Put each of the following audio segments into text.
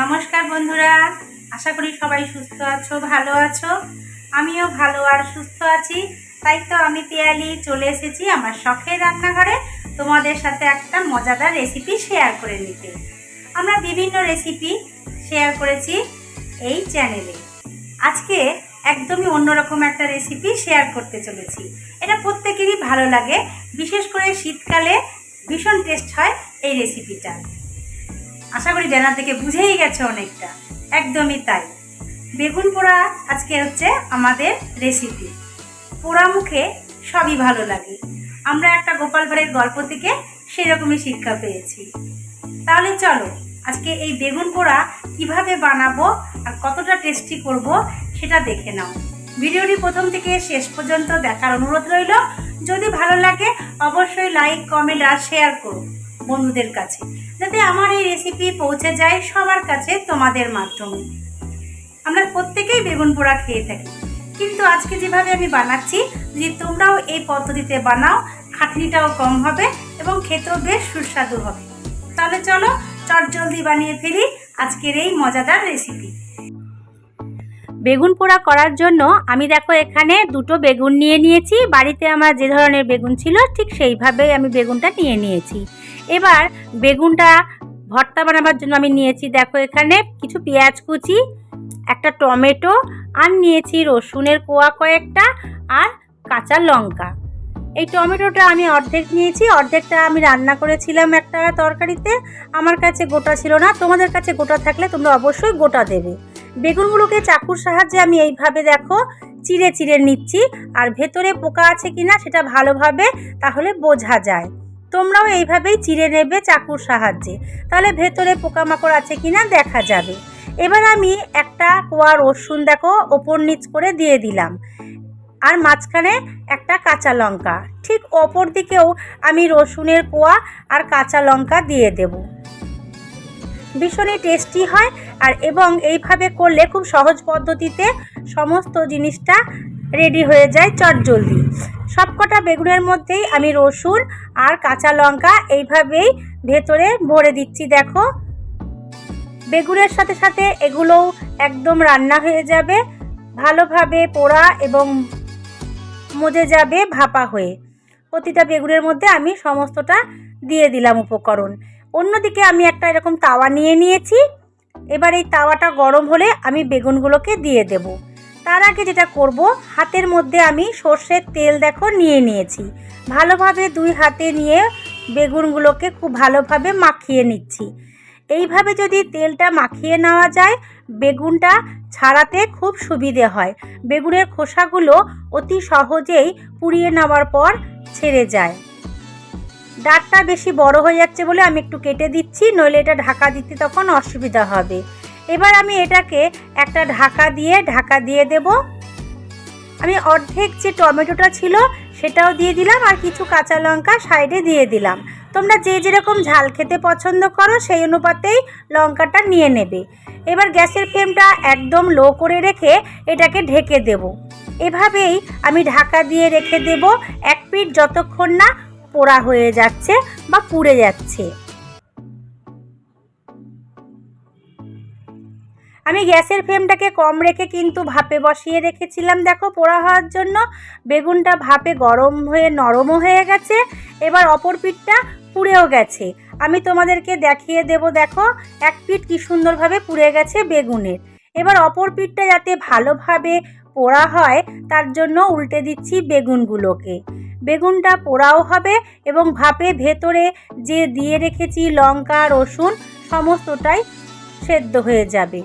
নমস্কার বন্ধুরা, আশা করি সবাই সুস্থ আছো, ভালো আছো। আমিও ভালো আর সুস্থ আছি। তাই তো আমি পিয়ালি চলে এসেছি আমার শখের রান্নাঘরে। তোমাদের সাথে একটা মজাদার রেসিপি শেয়ার করে নিতে। আমরা বিভিন্ন রেসিপি শেয়ার করেছি এই চ্যানেলে আজকে একদমই অন্যরকম একটা রেসিপি শেয়ার করতে চলেছি। এটা প্রত্যেকেরই ভালো লাগে। বিশেষ করে শীতকালে ভীষণ টেস্ট হয় এই রেসিপিটা আশা করি ব্যানার থেকে বুঝেই গেছে অনেকটা। একদমই তাই। বেগুন পোড়া আজকে হচ্ছে আমাদের রেসিপি পোড়া মুখে সবই ভালো লাগে। আমরা একটা গোপাল ভাঁড়ের গল্প থেকে সেরকমই শিক্ষা পেয়েছি। তাহলে চলো, আজকে এই বেগুন পোড়া কীভাবে বানাবো আর কতটা টেস্টি করব সেটা দেখে নাও। ভিডিওটি প্রথম থেকে শেষ পর্যন্ত দেখার অনুরোধ রইল। যদি ভালো লাগে, অবশ্যই লাইক কমেন্ট আর শেয়ার করো বন্ধুদের কাছে। যাতে আমার এই রেসিপি পৌঁছে যায় সবার কাছে তোমাদের মাধ্যমে। আমরা প্রত্যেকেই বেগুন পোড়া খেয়ে থাকি। কিন্তু আজকে যেভাবে আমি বানাচ্ছি যদি তোমরাও এই পদ্ধতিতে বানাও, খাটনিটাও কম হবে এবং খেতেও বেশ সুস্বাদু হবে। তাহলে চলো চটজলদি বানিয়ে ফেলি আজকের এই মজাদার রেসিপি বেগুন পোড়া করার জন্য আমি দেখো এখানে দুটো বেগুন নিয়ে নিয়েছি। বাড়িতে আমার যে ধরনের বেগুন ছিল, ঠিক সেইভাবেই আমি বেগুনটা নিয়ে নিয়েছি। এবার বেগুনটা ভর্তা বানাবার জন্য আমি নিয়েছি, দেখো এখানে কিছু পেঁয়াজ কুচি, একটা টমেটো, আর নিয়েছি রসুনের কোয়া কয়েকটা আর কাঁচা লঙ্কা। এই টমেটোটা আমি অর্ধেক নিয়েছি, অর্ধেকটা আমি রান্না করেছিলাম একটা তরকারিতে, আমার কাছে গোটা ছিল না, তোমাদের কাছে গোটা থাকলে তোমরা অবশ্যই গোটা দেবে। বেগুনগুলোকে চাকুর সাহায্যে আমি এইভাবে দেখো চিড়ে চিড়ে নিচ্ছি, আর ভেতরে পোকা আছে কিনা সেটা ভালোভাবে তাহলে বোঝা যায়। তোমরাও এইভাবেই চিড়ে নেবে চাকুর সাহায্যে। তাহলে ভেতরে পোকামাকড় আছে কিনা দেখা যাবে। এবার আমি একটা কোয়া রসুন দেখো, ওপর নিচ করে দিয়ে দিলাম। আর মাঝখানে একটা কাঁচা লঙ্কা। ঠিক অপর দিকেও আমি রসুনের কোয়া আর কাঁচা লঙ্কা দিয়ে দেব। ভীষণই টেস্টি হয় আর এবং এইভাবে করলে খুব সহজ পদ্ধতিতে সমস্ত জিনিসটা রেডি হয়ে যায় চটজলদি সবকটা বেগুনের মধ্যেই আমি রসুন আর কাঁচা লঙ্কা এইভাবেই ভেতরে ভরে দিচ্ছি, দেখো। বেগুনের সাথে সাথে এগুলোও একদম রান্না হয়ে যাবে, ভালোভাবে পোড়া এবং মজে যাবে ভাপা হয়ে। প্রতিটা বেগুনের মধ্যে আমি সমস্তটা দিয়ে দিলাম উপকরণ। অন্যদিকে আমি একটা এরকম তাওয়া নিয়ে নিয়েছি। এবার এই তাওয়াটা গরম হলে আমি বেগুনগুলোকে দিয়ে দেব। তার আগে যেটা করব, হাতের মধ্যে আমি সর্ষের তেল দেখো নিয়ে নিয়েছি। ভালোভাবে দুই হাতে নিয়ে বেগুনগুলোকে খুব ভালোভাবে মাখিয়ে নিচ্ছি। এইভাবে যদি তেলটা মাখিয়ে নেওয়া যায়, বেগুনটা ছাড়াতে খুব সুবিধে হয়। বেগুনের খোসাগুলো অতি সহজেই পুড়িয়ে নেওয়ার পর ছেড়ে যায়। ডাঁটটা বেশি বড় হয়ে যাচ্ছে বলে আমি একটু কেটে দিচ্ছি, নইলে এটা ঢাকা দিতে তখন অসুবিধা হবে। এবার আমি এটাকে একটা ঢাকা দিয়ে ঢাকা দিয়ে দেব। আমি অর্ধেক যে টমেটোটা ছিল সেটাও দিয়ে দিলাম আর কিছু কাঁচা লঙ্কা সাইডে দিয়ে দিলাম। তোমরা যে যেরকম ঝাল খেতে পছন্দ করো সেই অনুপাতেই লঙ্কাটা নিয়ে নেবে। এবার গ্যাসের ফ্লেমটা একদম লো করে রেখে এটাকে ঢেকে দেব। এভাবেই আমি ঢাকা দিয়ে রেখে দেব। এক পিঠ যতক্ষণ না পোড়া হয়ে যাচ্ছে বা পুড়ে যাচ্ছে। আমি গ্যাসের ফ্লেমটাকে কম রেখে কিন্তু ভাপে বসিয়ে রেখেছিলাম। দেখো, পোড়া হওয়ার জন্য বেগুনটা ভাপে গরম হয়ে, নরমও হয়ে গেছে। এবার অপর পিঠটা পুড়েও গেছে। আমি তোমাদেরকে দেখিয়ে দেব, দেখো, এক পিঠ কি সুন্দরভাবে পুড়ে গেছে বেগুনের। এবার অপর পিঠটা যাতে ভালোভাবে পোড়া হয়, তার জন্য উল্টে দিচ্ছি বেগুনগুলোকে। বেগুনটা পোড়াও হবে এবং ভাপে ভেতরে যে দিয়ে রেখেছি লঙ্কা, রসুন, সমস্তটাই সেদ্ধ হয়ে যাবে।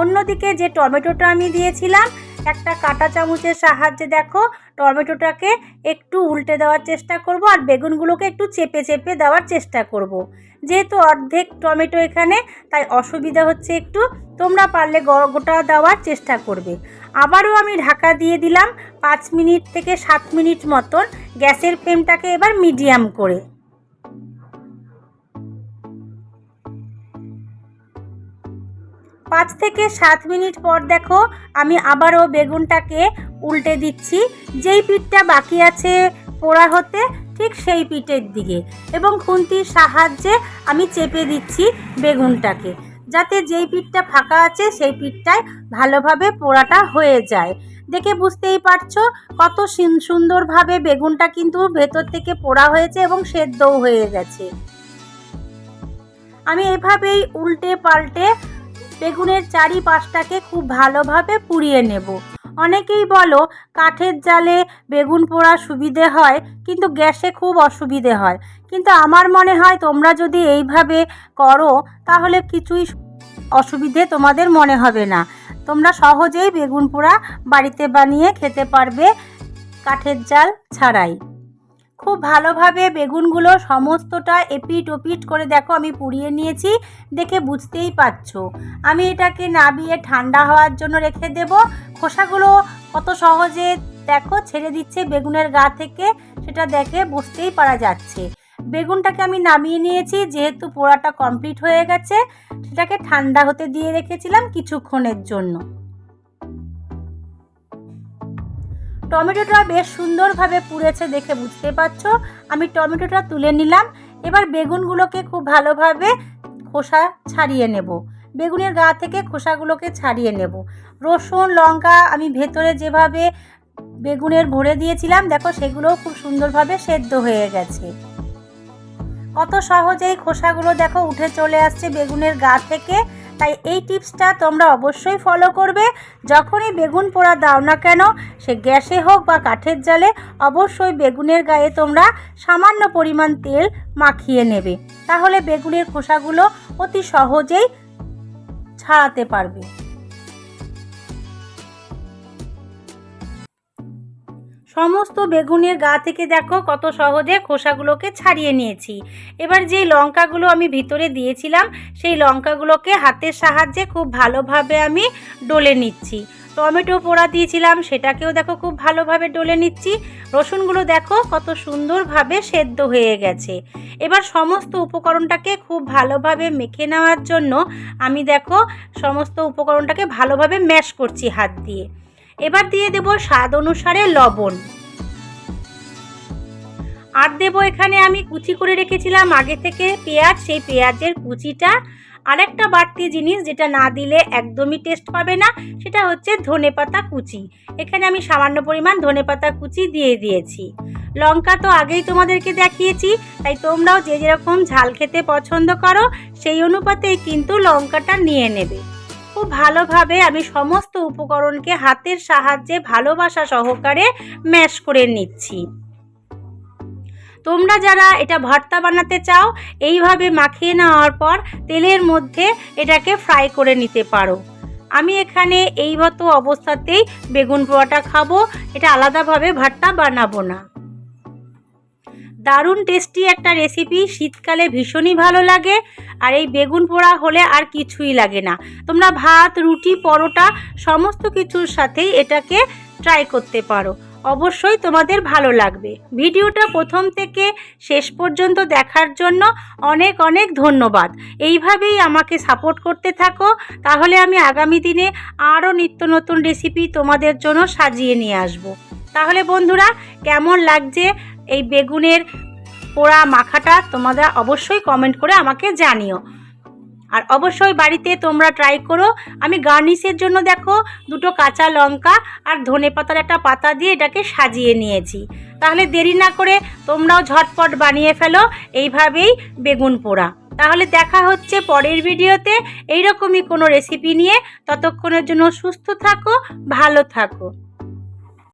অন্যদিকে যে টমেটোটা আমি দিয়েছিলাম, একটা কাঁটা চামচের সাহায্যে দেখো, টমেটোটাকে একটু উল্টে দেওয়ার চেষ্টা করব আর বেগুনগুলোকে একটু চেপে চেপে দেওয়ার চেষ্টা করব। যেহেতু অর্ধেক টমেটো এখানে, তাই অসুবিধা হচ্ছে একটু, তোমরা পারলে গোটা দেওয়ার চেষ্টা করবে আবারও আমি ঢাকা দিয়ে দিলাম পাঁচ মিনিট থেকে সাত মিনিট মতন, গ্যাসের ফ্লেমটাকে এবার মিডিয়াম করে পাঁচ থেকে সাত মিনিট পর দেখো আমি আবারও বেগুনটাকে উল্টে দিচ্ছি। যেই পিঠটা বাকি আছে পোড়া হতে ঠিক সেই পিঠের দিকে এবং খুন্তির সাহায্যে আমি চেপে দিচ্ছি বেগুনটাকে যাতে যেই পিঠটা ফাঁকা আছে সেই পিঠটায় ভালোভাবে পোড়াটা হয়ে যায়। দেখে বুঝতেই পারছ কত সুন- সুন্দরভাবে বেগুনটা কিন্তু ভেতর থেকে পোড়া হয়েছে এবং সেদ্ধও হয়ে গেছে। আমি এভাবেই উল্টে পাল্টে বেগুনের চারিপাশটাকে খুব ভালোভাবে পুড়িয়ে নেব। অনেকেই বলো, কাঠের জালে বেগুন পোড়া সুবিধে হয়, কিন্তু গ্যাসে খুব অসুবিধে হয়। কিন্তু আমার মনে হয় তোমরা যদি এইভাবে করো, তাহলে কিছুই অসুবিধে তোমাদের মনে হবে না। তোমরা সহজেই বেগুন পোড়া বাড়িতে বানিয়ে খেতে পারবে কাঠের জাল ছাড়াই। খুব ভালোভাবে বেগুনগুলো সমস্তটা এপিট ওপিট করে দেখো, আমি পুড়িয়ে নিয়েছি, দেখে বুঝতেই পারছ। আমি এটাকে নাবিয়ে ঠান্ডা হওয়ার জন্য রেখে দেব। খোসাগুলো কত সহজে দেখো, ছেড়ে দিচ্ছে বেগুনের গা থেকে, সেটা দেখে বুঝতেই পারা যাচ্ছে। বেগুনটাকে আমি নামিয়ে নিয়েছি, যেহেতু পোড়াটা কমপ্লিট হয়ে গেছে, সেটাকে ঠান্ডা হতে দিয়ে রেখেছিলাম কিছুক্ষণের জন্য। টমেটোটা বেশ সুন্দরভাবে পুড়েছে দেখে বুঝতে পারছ। আমি টমেটোটা তুলে নিলাম। এবার বেগুনগুলোকে খুব ভালোভাবে খোসা ছাড়িয়ে নেব। বেগুনের গা থেকে খোসাগুলোকে ছাড়িয়ে নেব। রসুন, লঙ্কা আমি ভেতরে যেভাবে বেগুনের ভরে দিয়েছিলাম, দেখো সেগুলোও খুব সুন্দরভাবে সেদ্ধ হয়ে গেছে। কত সহজেই খোসাগুলো দেখো উঠে চলে আসছে বেগুনের গা থেকে। তাই এই টিপসটা তোমরা অবশ্যই ফলো করবে। যখনই বেগুন পোড়া দাও না কেন, সে গ্যাসে হোক বা কাঠের জালে, অবশ্যই বেগুনের গায়ে তোমরা সামান্য পরিমাণ তেল মাখিয়ে নেবে। তাহলে বেগুনের খোসাগুলো অতি সহজেই ছাড়াতে পারবে। সমস্ত বেগুনের গা থেকে দেখো কত সহজে খোসাগুলোকে ছাড়িয়ে নিয়েছি। এবার যেই লঙ্কাগুলো আমি ভিতরে দিয়েছিলাম, সেই লঙ্কাগুলোকে হাতের সাহায্যে খুব ভালোভাবে আমি ডলে নিচ্ছি। টমেটো পোড়া দিয়েছিলাম, সেটাকেও দেখো খুব ভালোভাবে ডলে নিচ্ছি। রসুনগুলো দেখো কত সুন্দরভাবে সেদ্ধ হয়ে গেছে। এবার সমস্ত উপকরণটাকে খুব ভালোভাবে মেখে নেওয়ার জন্য আমি দেখো সমস্ত উপকরণটাকে ভালোভাবে ম্যাশ করছি হাত দিয়ে। এবার দিয়ে দেব স্বাদ অনুসারে লবণ। আর দেব এখানে আমি কুচি করে রেখেছিলাম আগে থেকে পেঁয়াজ, সেই পেঁয়াজের কুচিটা। আরেকটা বাড়তি জিনিস যেটা না দিলে একদমই টেস্ট পাবে না, সেটা হচ্ছে ধনেপাতা কুচি। এখানে আমি সামান্য পরিমাণ ধনেপাতা কুচি দিয়ে দিয়েছি। লঙ্কা তো আগেই তোমাদেরকে দেখিয়েছি, তাই তোমরাও যে যেরকম ঝাল খেতে পছন্দ করো, সেই অনুপাতেই কিন্তু লঙ্কাটা নিয়ে নেবে। খুব ভালোভাবে আমি সমস্ত উপকরণকে হাতের সাহায্যে ভালোবাসা সহকারে ম্যাশ করে নিচ্ছি। তোমরা যারা এটা ভর্তা বানাতে চাও, এইভাবে মাখিয়ে নেওয়ার পর তেলের মধ্যে এটাকে ফ্রাই করে নিতে পারো। আমি এখানে এই মতো অবস্থাতেই বেগুন পোড়াটা খাব, এটা আলাদাভাবে ভর্তা বানাবো না। দারুণ টেস্টি একটা রেসিপি শীতকালে ভীষণই ভালো লাগে। আর এই বেগুন পোড়া হলে আর কিছুই লাগে না। তোমরা ভাত, রুটি, পরোটা সমস্ত কিছুর সাথেই এটাকে ট্রাই করতে পারো। অবশ্যই তোমাদের ভালো লাগবে। ভিডিওটা প্রথম থেকে শেষ পর্যন্ত দেখার জন্য অনেক অনেক ধন্যবাদ। এইভাবেই আমাকে সাপোর্ট করতে থাকো। তাহলে আমি আগামী দিনে আরও নিত্য নতুন রেসিপি তোমাদের জন্য সাজিয়ে নিয়ে আসব। তাহলে বন্ধুরা, কেমন লাগছে? এই বেগুনের পোড়া মাখাটা তোমরা অবশ্যই কমেন্ট করে আমাকে জানিও। আর অবশ্যই বাড়িতে তোমরা ট্রাই করো। আমি গার্নিশের জন্য দেখো দুটো কাঁচা লঙ্কা আর ধনে পাতার একটা পাতা দিয়ে এটাকে সাজিয়ে নিয়েছি। তাহলে দেরি না করে তোমরাও ঝটপট বানিয়ে ফেলো এইভাবেই বেগুন পোড়া। তাহলে দেখা হচ্ছে পরের ভিডিওতে। এইরকমই কোনো রেসিপি নিয়ে। ততক্ষণের জন্য সুস্থ থাকো, ভালো থাকো।